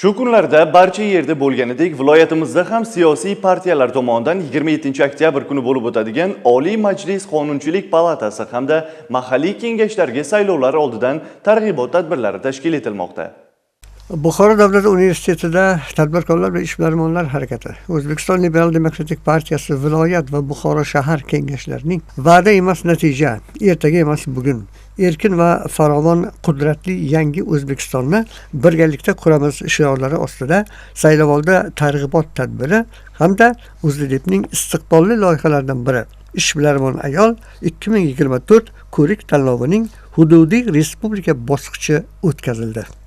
Shu kunlarda barcha yerda bo'lganidek viloyatimizda ham siyosiy partiyalar tomonidan 27 oktyabr kuni bo'lib o'tadigan Oliy Majlis Qonunchilik palatasi hamda mahalliy kengashlarga saylovlar oldidan targ'ibot tadbirlari tashkil etilmoqda. Buxoro davlat universitetida tadbirkorlar va ishbilarmonlar harakati. O'zbekiston liberal demokratik partiyasi viloyat va buxoro shahar kengashlarining va'da emas natija ertaga emas bugun. Erkin va farovon qudratli yangi o'zbekistonni birgalikda quramiz shiorlari ostida saylovoldi targ'ibot tadbiri hamda o'zlidepning istiqbolli loyihalaridan biri. Ishbilarmon ayol 2024 ko'rik tanlovining hududiy respublika bosqichi o'tkazildi.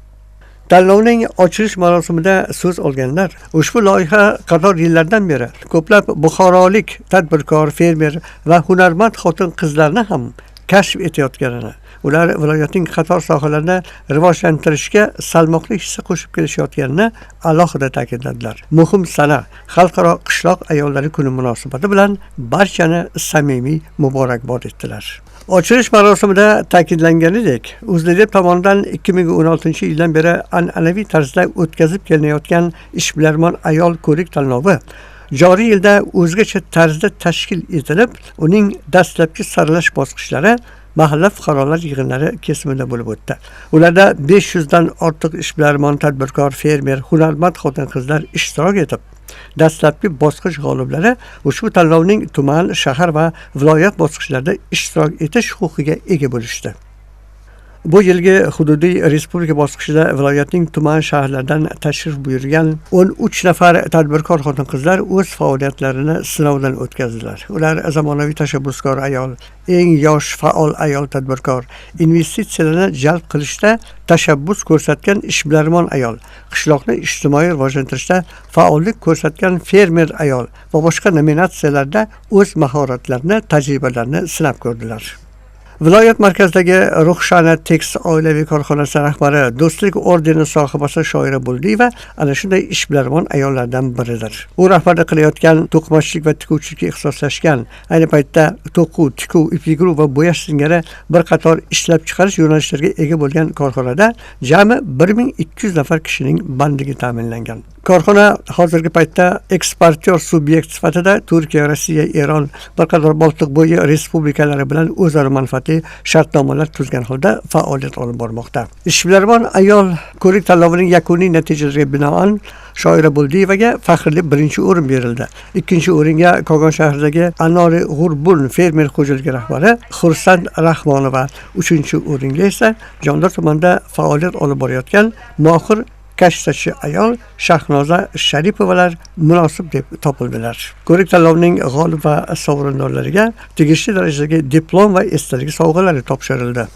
Tanlovning ochilish marosimida so'z olganlar ushbu loyiha qator yillardan beri ko'plab buxorolik tadbirkor fermer va hunarmand xotin qizlarni ham kashf etayotganini ular viloyatning qator sohalarini rivojlantirishga salmoqli hissa qo'shib kelishayotganini alohida ta'kidladilar. Muhim sana xalqaro qishloq ayollari kuni munosabati bilan barchani samimiy muborakbod etdilar. Ochilish marosimida ta'kidlanganidek o'zlidep tomonidan 2016 yildan beri an'anaviy tarzda o'tkazib kelinayotgan ishbilarmon ayol ko'rik tanlovi joriy yilda o'zgacha tarzda tashkil etilib uning dastlabki saralash bosqichlari mahalla fuqarolar yig'inlari kesimida bo'lib o'tdi. Ularda 500 dan ortiq ishbilarmon tadbirkor fermer hunarmand xotin qizlar ishtirok etib dastlabki bosqich g'oliblari ushbu tanlovning tuman shahar va viloyat bosqichlarida ishtirok etish huquqiga ega bo'lishdi. Bu yilgi hududiy respublika bosqichida viloyatning tuman shaharlaridan tashrif buyurgan 13 nafar tadbirkor xotin qizlar o'z faoliyatlarini sinovdan o'tkazdilar. Ular zamonaviy tashabbuskor ayol eng yosh faol ayol tadbirkor. Investitsiyalarni jalb qilishda tashabbus ko'rsatgan ishbilarmon ayol qishloqni ijtimoiy rivojlantirishda faollik ko'rsatgan fermer ayol va boshqa nominatsiyalarda o'z mahoratlarini tajribalarini sinab ko'rdilar. Viloyat markazidagi ruhshana tekst oilaviy korxonasi rahbari do'stlik ordeni sohibasi shoira buldiyeva ana shunday ishbilarmon ayollardan biridir. U rahbarlik qilayotgan to'qimachilik va tikuvchilikka ixtisoslashgan ayni paytda to'quv tikuv ip yiguruv va bo'yash singari bir qator ishlab chiqarish yo'nalishlariga ega bo'lgan korxonada jami bir ming ikki yuz nafar kishining bandligi ta'minlangan. Korxona hozirgi paytda eksportyor subyekt sifatida turkiya rossiya eron bir qator boltiqbo'yi respublikalari bilan o'zaro manfaatli shartnomalar tuzgan holda faoliyat olib bormoqda. Ishbilarmon ayol ko'rik tanlovining yakuniy natijalariga binoan shoira buldiyevaga faxrli birinchi o'rin berildi. Ikkinchi o'ringa kogon shahridagi anori g'urbun fermer xo'jaligi rahbari xursand rahmonova uchinchi o'ringa esa jondor tumanida faoliyat olib borayotgan mohir kashtachi ayol shahnoza sharipovalar munosib deb topildilar. Ko'rik tanlovining g'olib va sovrindorlariga tegishli darajadagi diplom va esdalik sovg'alari topshirildi.